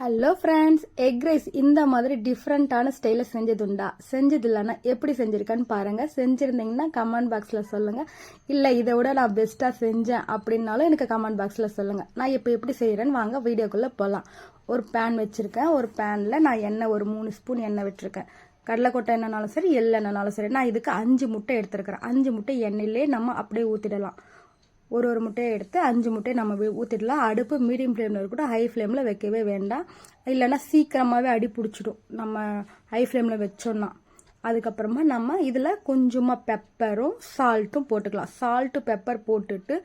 Hello friends egg rice இந்த மாதிரி டிஃப்ரெண்ட்டான ஸ்டைலில் செஞ்சதுண்டா? செஞ்சது இல்லைன்னா எப்படி செஞ்சுருக்கேன்னு பாருங்கள் செஞ்சுருந்தீங்கன்னா கமெண்ட் பாக்ஸில் சொல்லுங்கள் இல்லை இதை விட நான் பெஸ்ட்டாக செஞ்சேன் அப்படின்னாலும் எனக்கு கமெண்ட் பாக்ஸில் சொல்லுங்கள் நான் இப்போ எப்படி செய்கிறேன்னு வாங்க வீடியோக்குள்ளே போகலாம் ஒரு பேன் வச்சுருக்கேன். ஒரு பேனில் நான் எண்ணெய் ஒரு மூணு ஸ்பூன் எண்ணெய் விட்டுருக்கேன் கடலைக்கொட்டை எண்ணெய்னாலும் சரி எள்ளெண்ணாலும் சரி நான் இதுக்கு அஞ்சு முட்டை எடுத்துருக்கிறேன். அஞ்சு முட்டை எண்ணெயிலே நம்ம அப்படியே ஊற்றிடலாம் ஒரு ஒரு முட்டையை எடுத்து அஞ்சு முட்டையை நம்ம ஊற்றிடலாம் அடுப்பு மீடியம் ஃப்ளேமில் இருக்கட்டும் ஹை ஃப்ளேமில் வைக்கவே வேண்டாம். இல்லைன்னா சீக்கிரமாகவே அடி பிடிச்சிடும். நம்ம ஹை ஃப்ளேமில் வச்சோன்னா அதுக்கப்புறமா நம்ம இதில் கொஞ்சமாக பெப்பரும் சால்ட்டும் போட்டுக்கலாம். சால்ட்டு பெப்பர் போட்டுட்டு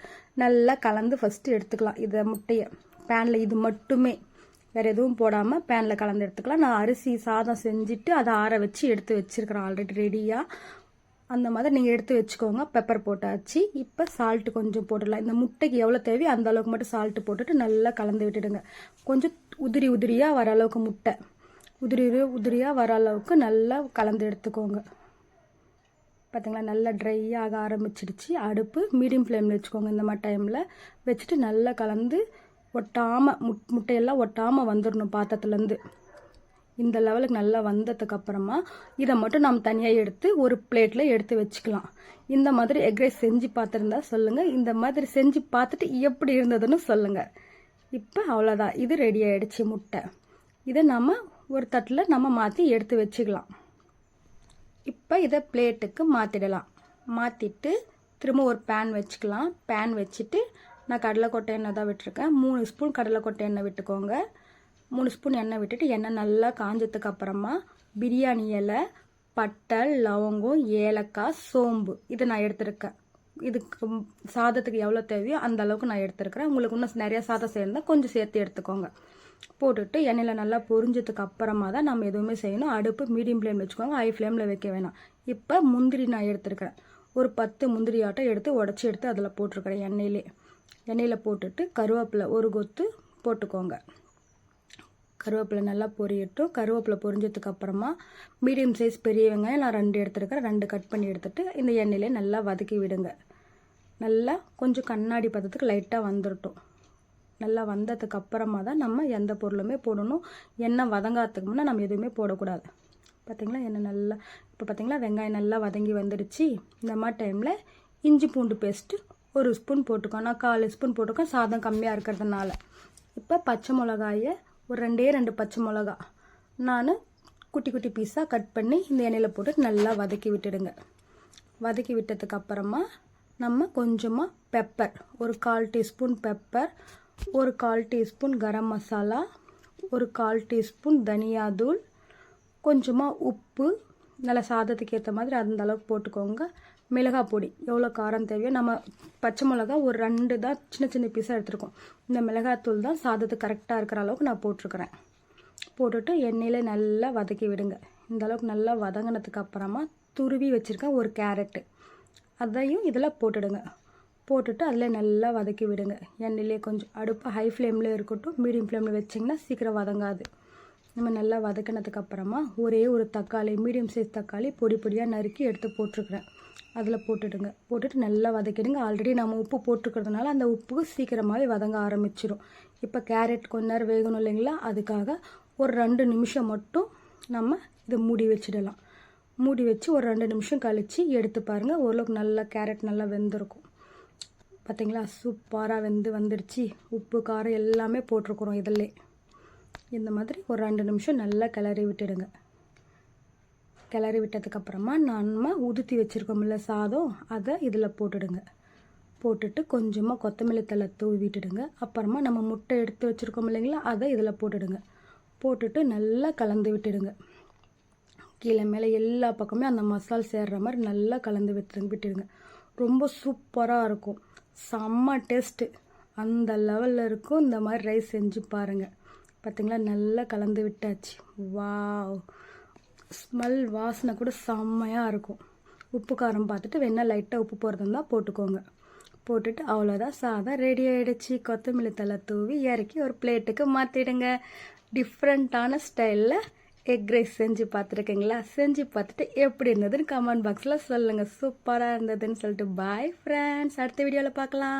நல்லா கலந்து ஃபஸ்ட்டு எடுத்துக்கலாம். இதை முட்டையை. பேனில் இது மட்டுமே. வேறு எதுவும் போடாமல் பேனில் கலந்து எடுத்துக்கலாம். நான் அரிசி சாதம் செஞ்சுட்டு அதை ஆற வச்சு எடுத்து வச்சுருக்கிறேன். ஆல்ரெடி ரெடியாக அந்த மாதிரி நீங்கள் எடுத்து வச்சுக்கோங்க. பெப்பர் போட்டாச்சு. இப்போ சால்ட்டு கொஞ்சம் போட்டுடலாம். இந்த முட்டைக்கு எவ்வளோ தேவையோ அந்த அளவுக்கு மட்டும் சால்ட்டு போட்டுட்டு நல்லா கலந்து விட்டுடுங்க. கொஞ்சம் உதிரி உதிரியாக வர அளவுக்கு முட்டை. உதிரி உதிரியாக வர அளவுக்கு நல்லா கலந்து எடுத்துக்கோங்க. பார்த்தீங்களா நல்லா ட்ரை ஆக ஆரம்பிச்சிடுச்சு. அடுப்பு மீடியம் ஃப்ளேமில் வச்சுக்கோங்க. இந்த மாதிரி டைமில் வச்சுட்டு நல்லா கலந்து ஒட்டாமல் முட் முட்டையெல்லாம் ஒட்டாமல் வந்துடணும் பாத்திரத்துலேருந்து. இந்த லெவலுக்கு நல்லா வந்ததுக்கு அப்புறமா இதை மட்டும் நம்ம தனியாக எடுத்து ஒரு பிளேட்டில் எடுத்து வச்சுக்கலாம். இந்த மாதிரி எக் ரைஸ் செஞ்சு பார்த்துருந்தா சொல்லுங்கள் இந்த மாதிரி செஞ்சு பார்த்துட்டு எப்படி இருந்ததுன்னு சொல்லுங்கள் இப்போ அவ்வளோதான் இது ரெடி ஆகிடுச்சு முட்டை. இதை நம்ம ஒரு தட்டில் நம்ம மாற்றி எடுத்து வச்சுக்கலாம். இப்போ இதை பிளேட்டுக்கு மாற்றிடலாம் மாற்றிட்டு திரும்ப ஒரு பேன் வச்சுக்கலாம். பேன் வச்சுட்டு நான் கடலைக்கொட்டை எண்ணெய் தான் விட்டுருக்கேன். மூணு ஸ்பூன் கடலைக்கொட்டை எண்ணெய் விட்டுக்கோங்க. மூணு ஸ்பூன் எண்ணெய் விட்டுட்டு எண்ணெய் நல்லா காஞ்சதுக்கு அப்புறமா பிரியாணி இலை பட்டை லவங்கம் ஏலக்காய் சோம்பு. இதை நான் எடுத்திருக்கேன். இதுக்கு சாதத்துக்கு எவ்வளோ தேவையோ அந்த அளவுக்கு நான் எடுத்துருக்கிறேன். உங்களுக்கு இன்னும் நிறையா சாதம் சேர்ந்தால் கொஞ்சம் சேர்த்து எடுத்துக்கோங்க. போட்டுட்டு எண்ணெயில் நல்லா பொரிஞ்சதுக்கு அப்புறமா தான் நம்ம எதுவுமே செய்யணும். அடுப்பு மீடியம் ஃப்ளேம் வச்சுக்கோங்க. ஹை ஃப்ளேமில் வைக்க வேணாம். இப்போ முந்திரி நான் எடுத்துருக்கிறேன். ஒரு பத்து முந்திரி ஆட்டம் எடுத்து உடச்சி எடுத்து அதில் போட்டிருக்கிறேன் எண்ணெயிலே. எண்ணெயில் போட்டுட்டு கருவேப்பிலை ஒரு கொத்து போட்டுக்கோங்க. கருவேப்பிலை நல்லா பொரியட்டும். கருவேப்பிலை பொரிஞ்சதுக்கு அப்புறமா மீடியம் சைஸ் பெரிய வெங்காயம் நான் ரெண்டு எடுத்துருக்கிறேன். ரெண்டு கட் பண்ணி எடுத்துகிட்டு இந்த எண்ணெயிலே நல்லா வதக்கி விடுங்க. நல்லா கொஞ்சம் கண்ணாடி பதத்துக்கு லைட்டாக வந்துடட்டும் நல்லா வந்ததுக்கு அப்புறமா தான் நம்ம எந்த பொருளுமே போடணும். எண்ணெய் வதங்காததுக்கு முன்னே நம்ம எதுவுமே போடக்கூடாது. பார்த்திங்களா எண்ணெய் நல்லா இப்போ பார்த்திங்களா வெங்காயம் நல்லா வதங்கி வந்துடுச்சு இந்த மாதிரி டைமில் இஞ்சி பூண்டு பேஸ்ட்டு ஒரு ஸ்பூன் போட்டுக்கோ நான் கால் ஸ்பூன் போட்டுக்கோம் சாதம் கம்மியாக இருக்கிறதுனால. இப்போ பச்சை மிளகாயை ஒரு ரெண்டே ரெண்டு பச்சை மிளகா. நான் குட்டி குட்டி பீஸாக கட் பண்ணி இந்த எண்ணெயில் போட்டு நல்லா வதக்கி விட்டுடுங்க. வதக்கி விட்டதுக்கு அப்புறமா நம்ம கொஞ்சமாக பெப்பர் ஒரு கால் டீஸ்பூன் பெப்பர் ஒரு கால் டீஸ்பூன் கரம் மசாலா ஒரு கால் டீஸ்பூன் தனியாதூள் கொஞ்சமாக உப்பு நல்லா சாதத்துக்கு ஏற்ற மாதிரி அந்த அளவுக்கு போட்டுக்கோங்க. மிளகாய் பொடி எவ்வளோ காரம் தேவையோ நம்ம பச்சை மிளகா ஒரு ரெண்டு தான் சின்ன சின்ன பீஸாக எடுத்துருக்கோம். இந்த மிளகாத்தூள் தான் சாதத்துக்கு கரெக்டாக இருக்கிற அளவுக்கு நான் போட்டிருக்கிறேன். போட்டுட்டு எண்ணெயில் நல்லா வதக்கி விடுங்க. இந்த அளவுக்கு நல்லா வதங்கினதுக்கு அப்புறமா துருவி வச்சுருக்கேன் ஒரு கேரட்டு. அதையும் இதில் போட்டுடுங்க. போட்டுட்டு அதில் நல்லா வதக்கி விடுங்க. எண்ணெயிலே கொஞ்சம் அடுப்பு ஹை ஃப்ளேமில் இருக்கட்டும் மீடியம் ஃப்ளேமில் வச்சிங்கன்னா சீக்கிரம் வதங்காது. நம்ம நல்லா வதக்கினதுக்கு அப்புறமா ஒரே ஒரு தக்காளி மீடியம் சைஸ் தக்காளி பொடி பொடியாக நறுக்கி எடுத்து போட்டிருக்கிறேன். அதில் போட்டுடுங்க. போட்டுட்டு நல்லா வதக்கிடுங்க. ஆல்ரெடி நம்ம உப்பு போட்டுக்கிறதுனால அந்த உப்பு சீக்கிரமாகவே வதங்க ஆரம்பிச்சிடும் இப்போ கேரட் கொஞ்ச நேரம் வேகணும் இல்லைங்களா? அதுக்காக ஒரு ரெண்டு நிமிஷம் மட்டும் நம்ம இதை மூடி வச்சிடலாம். மூடி வச்சு ஒரு ரெண்டு நிமிஷம் கழித்து எடுத்து பாருங்கள் ஓரளவுக்கு நல்லா கேரட் நல்லா வெந்திருக்கும். பார்த்தீங்களா சூப்பராக வெந்து வந்துடுச்சு உப்பு காரம் எல்லாமே போட்டிருக்குறோம் இதில். இந்த மாதிரி ஒரு ரெண்டு நிமிஷம் நல்லா கிளறி விட்டுடுங்க. கிளறி விட்டதுக்கப்புறமா நம்ம உதுத்தி வச்சுருக்கோம்ல சாதம் அதை இதில் போட்டுடுங்க. போட்டுட்டு கொஞ்சமாக கொத்தமல்லி தலை தூவி விட்டுடுங்க. அப்புறமா நம்ம முட்டை எடுத்து வச்சுருக்கோம் இல்லைங்களா அதை இதில் போட்டுடுங்க. போட்டுட்டு நல்லா கலந்து விட்டுடுங்க. கீழே மேலே எல்லா பக்கமே அந்த மசால் சேர்ற மாதிரி நல்லா கலந்து விட்டுருங்க விட்டுடுங்க. ரொம்ப சூப்பராக இருக்கும். செம்ம டேஸ்ட்டு. அந்த லெவலில் இருக்கும் இந்த மாதிரி ரைஸ் செஞ்சு பாருங்கள் பார்த்திங்களா நல்லா கலந்து விட்டாச்சு. வா ஸ்மெல் வாசனை கூட செம்மையாக இருக்கும். உப்பு காரம் பார்த்துட்டு வேணால் லைட்டாக உப்பு போடுறதுனா போட்டுக்கோங்க. போட்டுட்டு அவ்வளோதான் சாதம் ரெடி ஆகிடுச்சு கொத்தமல்லி தலை தூவி இறக்கி ஒரு பிளேட்டுக்கு மாற்றிடுங்க டிஃப்ரெண்ட்டான ஸ்டைலில் எக் ரைஸ் செஞ்சு பார்த்துருக்கீங்களா செஞ்சு பார்த்துட்டு எப்படி இருந்ததுன்னு கமெண்ட் பாக்ஸில் சொல்லுங்கள் சூப்பராக இருந்ததுன்னு சொல்லிட்டு பாய் ஃப்ரெண்ட்ஸ் அடுத்த வீடியோவில் பார்க்கலாம்